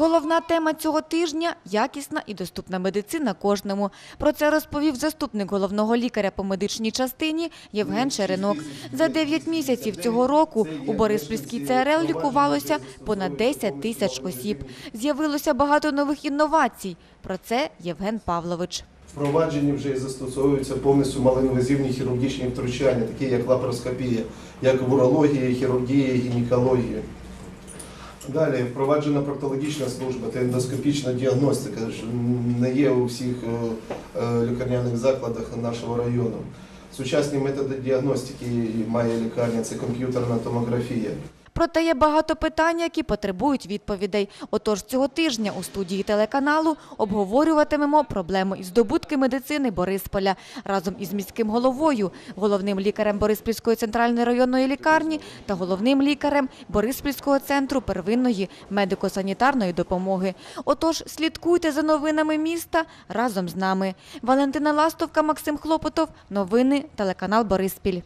Головна тема цього тижня – якісна і доступна медицина кожному. Про це розповів заступник головного лікаря по медичній частині Євген Шеренок. За 9 місяців цього року у Бориспільській ЦРЛ лікувалося понад 10 тисяч осіб. З'явилося багато нових інновацій. Про це Євген Павлович. Впроваджені вже і застосовуються повністю малоінвазивні хірургічні втручання, такі як лапароскопія, як в урології, хірургії, гінекології. Далі впроваджена проктологічна служба та ендоскопічна діагностика, що не є у всіх е, е, лікарняних закладах нашого району. Сучасні методи діагностики має лікарня це комп'ютерна томографія. Проте є багато питань, які потребують відповідей. Отож, цього тижня у студії телеканалу обговорюватимемо проблему із здобутки медицини Борисполя разом із міським головою, головним лікарем Бориспільської центральної районної лікарні та головним лікарем Бориспільського центру первинної медико-санітарної допомоги. Отож, слідкуйте за новинами міста разом з нами. Валентина Ластовка, Максим Хлопотов. Новини телеканал Бориспіль.